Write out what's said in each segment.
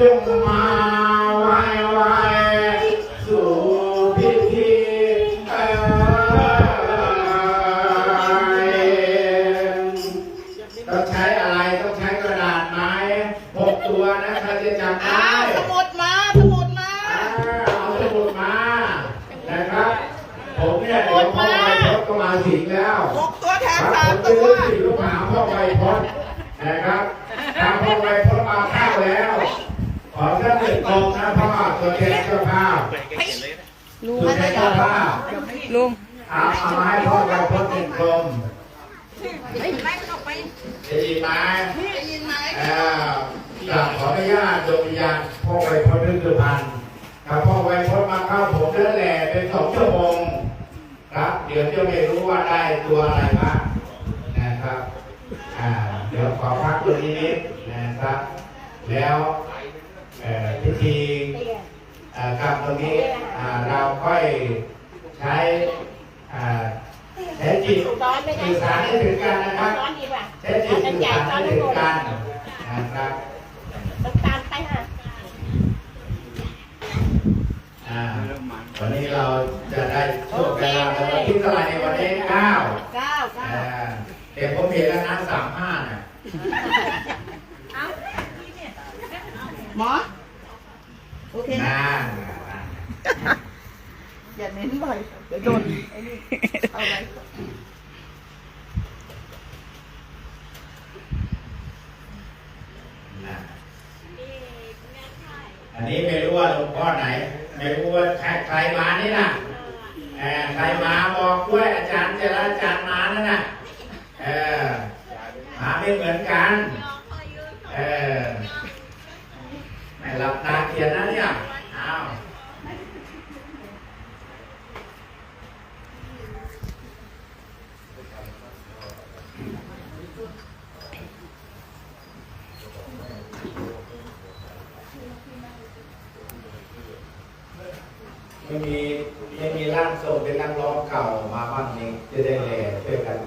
จงมาไว้ไว้สู่พิธีเอ่ยต้องใช้อะไรต้องใช้กระดาษไหมหกตัวนะครจะจำได้อาสมุดมาสมุดมาเอาสมุดมานะครับ ผมเนี่ยเดี๋ยพ่อไปพดก็มาสิงแล้วหกตัวแทนสามตัวได้ลูกหาพ่อไปพดนะครับ ตัวแทนเจ้าภาพลุงตัวแทนเจ้าภาพลุงเอาเอามาให้พ่อไวพจน์หนึ่งกลมไล่มันออกไปได้ยินไหมได้ยินไหมเอ่อกราบขออนุญาตดวงวิญญาณพ่อไวพจน์ฤดูพันธ์ถ้าพ่อไวพจน์มาเข้าผมนั่นแหละเป็นสองชั่วโมงครับ เดี๋ยวจะไม่รู้ว่าได้ตัวอะไรบ้างนะครับอ่าเดี๋ยวขอพักตัวนี้นิดนะครับ แล้วเอ่อพิธี เอ่อกรรมตรงนี้อ่าเราค่อยใช้อ่าใช้จิตสื่อสารให้ถึงกันนะครับร้อนดีกว่าใช้จิตสื่อสารให้ถึงกันนะครับน้ำตาลไปค่ะอ่าวันนี้เราจะได้โชคเวลาในวันที่เท่าไหร่ในวันที่เก้าเก้าเก้าอ่าแต่ผมเห็นแล้วนะสามห้าน่ะหมอ โอเคนะนั่นอย่าเน้นบ่อยเดี๋ยวโดนไอ้นี่เอาไว้น่ะอันนี้ไม่รู้ว่าหลวงพ่อไหน ไม่รู้ว่าใครใครมานี่นะเออใครมาบอกด้วยอาจารย์เจรอาจารย์มานั่นน่ะเออมาไม่เหมือนกัน เออไม่หลับตาเขียนนะเนี่ยอ้าว ไม่มีไม่มีร่างทรงเป็นร่างร้องเก่ามาบ้างนี้จะได้แหล่เพื่อกัน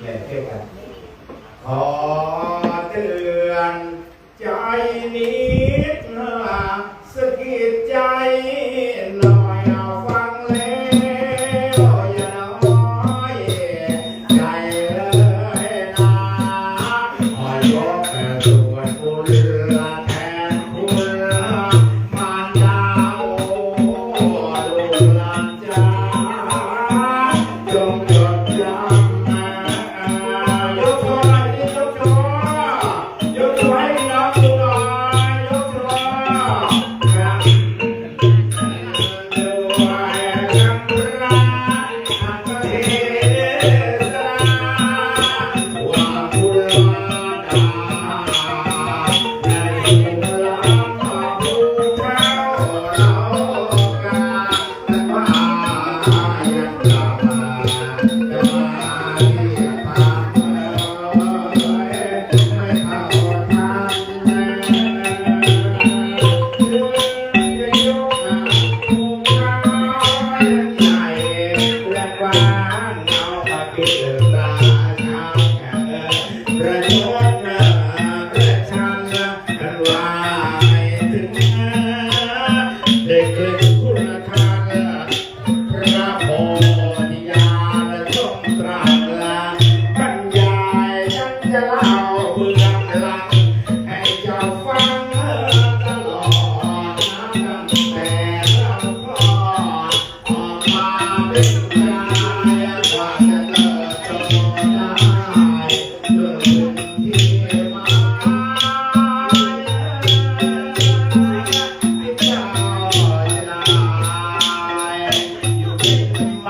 แหล่เพื่อกัน ขอเตือนใจนิดนะสะกิดใจ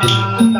ใ